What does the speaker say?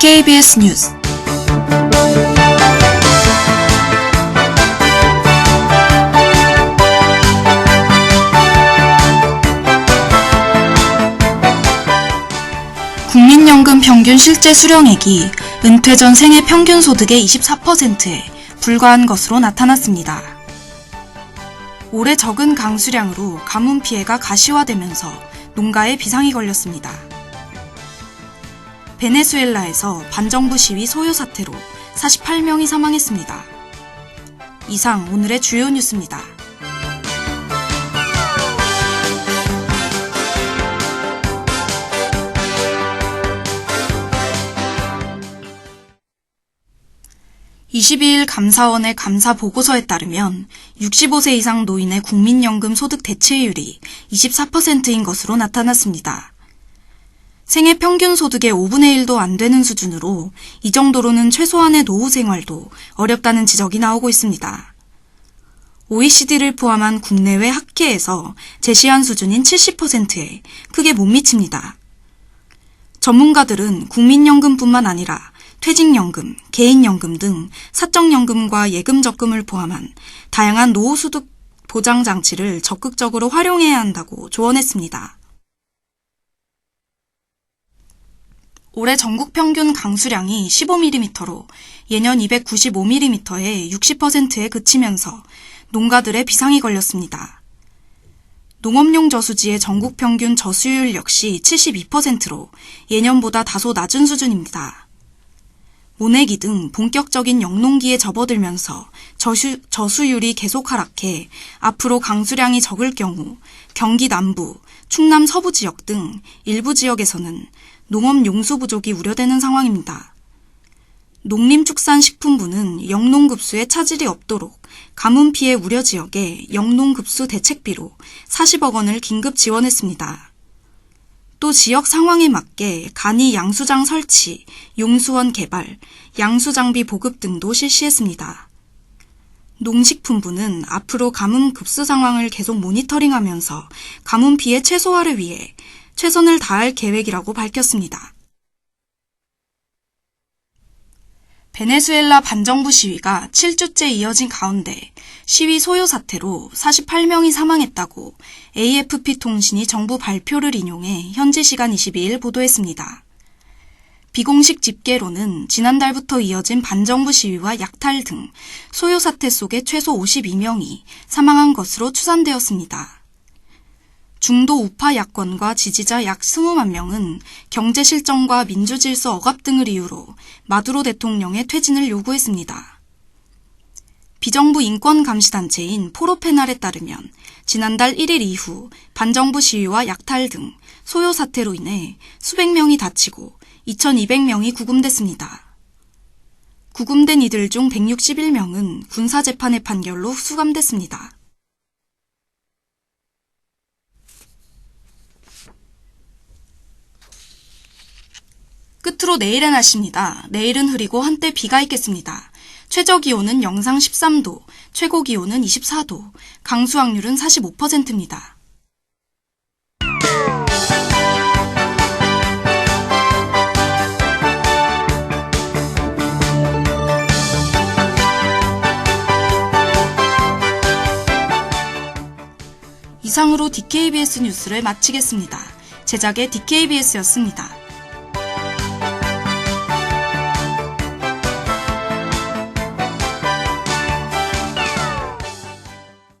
DKBS 뉴스 국민연금 평균 실제 수령액이 은퇴 전 생애 평균 소득의 24%에 불과한 것으로 나타났습니다. 올해 적은 강수량으로 가뭄 피해가 가시화되면서 농가에 비상이 걸렸습니다. 베네수엘라에서 반정부 시위 소요 사태로 48명이 사망했습니다. 이상 오늘의 주요 뉴스입니다. (22일) 감사원의 감사 보고서에 따르면 65세 이상 노인의 국민연금 소득 대체율이 24%인 것으로 나타났습니다. 생애 평균 소득의 5분의 1도 안 되는 수준으로 이 정도로는 최소한의 노후 생활도 어렵다는 지적이 나오고 있습니다. OECD를 포함한 국내외 학회에서 제시한 수준인 70%에 크게 못 미칩니다. 전문가들은 국민연금뿐만 아니라 퇴직연금, 개인연금 등 사적연금과 예금 적금을 포함한 다양한 노후소득 보장 장치를 적극적으로 활용해야 한다고 조언했습니다. 올해 전국 평균 강수량이 15mm로 예년 295mm에 60%에 그치면서 농가들의 비상이 걸렸습니다. 농업용 저수지의 전국 평균 저수율 역시 72%로 예년보다 다소 낮은 수준입니다. 모내기 등 본격적인 영농기에 접어들면서 저수, 저수율이 계속 하락해 앞으로 강수량이 적을 경우 경기 남부, 충남 서부 지역 등 일부 지역에서는 농업 용수 부족이 우려되는 상황입니다. 농림축산식품부는 영농급수에 차질이 없도록 가뭄 피해 우려 지역에 영농급수 대책비로 40억 원을 긴급 지원했습니다. 또 지역 상황에 맞게 간이 양수장 설치, 용수원 개발, 양수장비 보급 등도 실시했습니다. 농식품부는 앞으로 가뭄 급수 상황을 계속 모니터링하면서 가뭄 피해 최소화를 위해 최선을 다할 계획이라고 밝혔습니다. 베네수엘라 반정부 시위가 7주째 이어진 가운데 시위 소요 사태로 48명이 사망했다고 AFP 통신이 정부 발표를 인용해 현지 시간 22일 보도했습니다. 비공식 집계로는 지난달부터 이어진 반정부 시위와 약탈 등 소요 사태 속에 최소 52명이 사망한 것으로 추산되었습니다. 중도 우파 야권과 지지자 약 20만 명은 경제 실정과 민주 질서 억압 등을 이유로 마두로 대통령의 퇴진을 요구했습니다. 비정부 인권 감시 단체인 포로페날에 따르면 지난달 1일 이후 반정부 시위와 약탈 등 소요 사태로 인해 수백 명이 다치고 2,200명이 구금됐습니다. 구금된 이들 중 161명은 군사재판의 판결로 수감됐습니다. 끝으로 내일의 날씨입니다. 내일은 흐리고 한때 비가 있겠습니다. 최저 기온은 영상 13도, 최고 기온은 24도, 강수 확률은 45%입니다. 이상으로 DKBS 뉴스를 마치겠습니다. 제작의 DKBS였습니다.